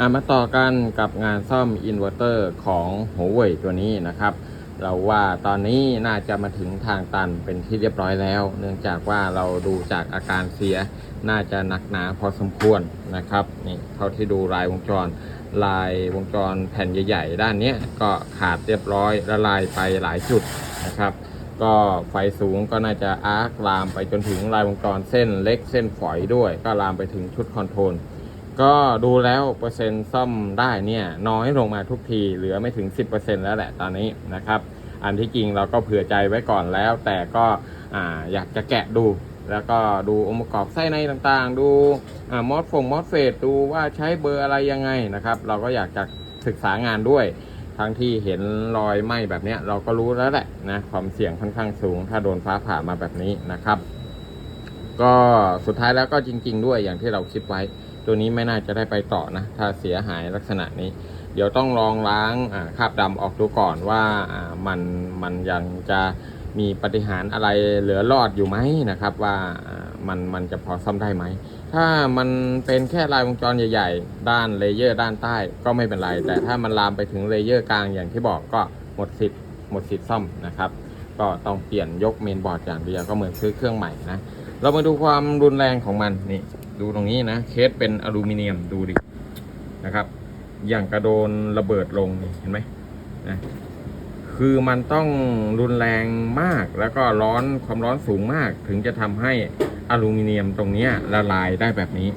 อะมาต่อกันกับงานซ่อมอินเวอร์เตอร์ของหัวเว่ยตัวนี้นะครับ เราว่าตอนนี้น่าจะมาถึงทางตันเป็นที่เรียบร้อยแล้ว เนื่องจากว่าเราดูจากอาการเสียน่าจะหนักหนาพอสมควรนะครับนี่เท่าที่ดูลายวงจร ลายวงจรแผ่นใหญ่ๆ ด้านนี้ก็ขาดเรียบร้อยละลายไปหลายจุดนะครับก็ไฟสูงก็น่าจะอาร์คลามไปจนถึงลายวงจรเส้นเล็กเส้นฝอยด้วย ก็ลามไปถึงชุดคอนโทรล ก็ดูแล้วเปอร์เซ็นต์ซ่อมได้เนี่ยน้อยลงมาทุกที เหลือไม่ถึง 10%แล้วแหละตอนนี้นะครับ อันที่จริงเราก็เผื่อใจไว้ก่อนแล้ว แต่ก็อ่าอยากจะแกะดู แล้วก็ดูองค์ประกอบไส้ในต่างๆ ดูอ่ามอสฟงมอสเฟดดูว่าใช้เบอร์อะไรยังไงนะครับ เราก็อยากจะศึกษางานด้วยทั้งที่เห็นรอยไหม้แบบเนี้ยเราก็รู้แล้วแหละนะความเสี่ยงค่อนข้างสูง ถ้าโดนฟ้าผ่ามาแบบนี้นะครับ ก็สุดท้ายแล้วก็จริง ๆ ด้วยอย่างที่เราคิดไว้ ตัวนี้ไม่น่าจะได้ไปต่อนะ ถ้าเสียหายลักษณะนี้ เดี๋ยวต้องลองล้างคราบดำออกดูก่อนว่ามันมันยังจะมีปฏิหารอะไรเหลือรอดอยู่ไหมนะครับว่ามันมันจะพอซ่อมได้ไหม ถ้ามันเป็นแค่ลายวงจรใหญ่ ๆ ด้านเลเยอร์ด้านใต้ก็ไม่เป็นไร แต่ถ้ามันลามไปถึงเลเยอร์กลางอย่างที่บอกก็หมดสิทธิ์หมดสิทธิ์ซ่อมนะครับ ก็ต้องเปลี่ยนยกเมนบอร์ดอย่างเดียวก็เหมือนซื้อเครื่องใหม่นะ เรามาดูความรุนแรงของมันนี่ ดูตรงนี้นะ เคสเป็นอลูมิเนียมดูดินะครับ อย่างกระโดนระเบิดลงนี่เห็นไหมนะคือมันต้องรุนแรงมากแล้วก็ร้อนความร้อนสูงมาก ถึงจะทำให้อลูมิเนียมตรงนี้ละลายได้แบบนี้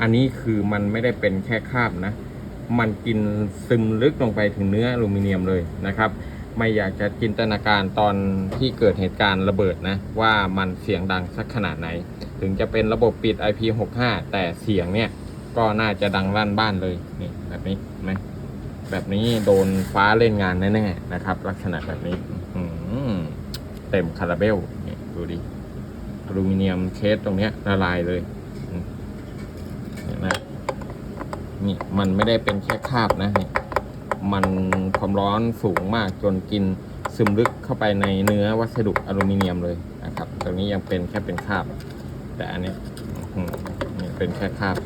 อันนี้คือมันไม่ได้เป็นแค่คราบนะ มันกินซึมลึกลงไปถึงเนื้ออลูมิเนียมเลยนะครับ ไม่อยากจะจินตนาการตอนที่เกิดเหตุการณ์ระเบิดนะ ว่ามันเสียงดังสักขนาดไหน ถึงจะเป็นระบบปิด IP65 แต่เสียงเนี่ย ก็น่าจะดังลั่นบ้านเลยนี่แบบนี้นไหมแบบนี้โดนฟ้าเล่นงานแน่ๆนะครับ ลักษณะแบบนี้อื้อหือเต็มคาราเบลนี่ดูดิอลูมิเนียมเคสตรงเนี้ยละลายเลยเห็นไหมนี่มันไม่ได้เป็นแค่คาบนะนี่ มันความร้อนสูงมากจนกินซึมลึกเข้าไปในเนื้อวัสดุอลูมิเนียมเลยนะครับ ตรงนี้ยังเป็นแค่เป็นคราบ แต่อันนี้นี่เป็นแค่คราบ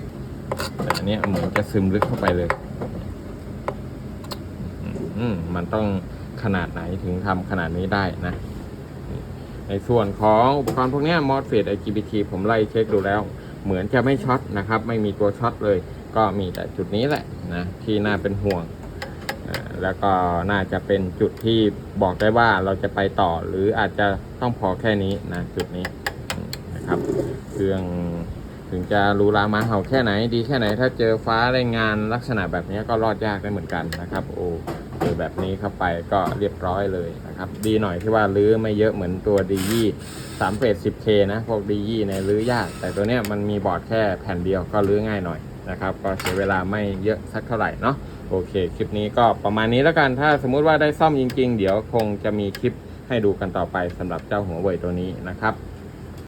แต่อันนี้เหมือนจะซึมลึกเข้าไปเลยอืมมันต้องขนาดไหนถึงทำขนาดนี้ได้นะ ในส่วนของอุปกรณ์พวกนี้มอสเฟด IGBT ผมไล่เช็คดูแล้ว เหมือนจะไม่ช็อตนะครับ ไม่มีตัวช็อตเลย ก็มีแต่จุดนี้แหละนะที่น่าเป็นห่วง แล้วก็น่าจะเป็นจุดที่บอกได้ว่าเราจะไปต่อหรืออาจจะต้องพอแค่นี้นะจุดนี้นะครับเครื่องถึงจะรูรามาเห่าแค่ไหนดีแค่ไหน ถ้าเจอฟ้าแรงงานลักษณะแบบนี้ก็รอดยากได้เหมือนกันนะครับ โอ้เจอแบบนี้เข้าไปก็เรียบร้อยเลยนะครับ ดีหน่อยที่ว่าลื้อไม่เยอะเหมือนตัวดียี่สามเฟสสิบเคนะ พวกดียี่เนี่ยลื้อยาก แต่ตัวเนี้ยมันมีบอร์ดแค่แผ่นเดียวก็ลื้อง่ายหน่อย นะครับ ก็เสียเวลาไม่เยอะสักเท่าไหร่เนาะโอเค คลิปนี้ก็ประมาณนี้แล้วกัน ถ้าสมมุติว่าได้ซ่อมจริง ๆ เดี๋ยวคงจะมีคลิปให้ดูกันต่อไปสำหรับเจ้าหัวเว่ยตัวนี้นะครับ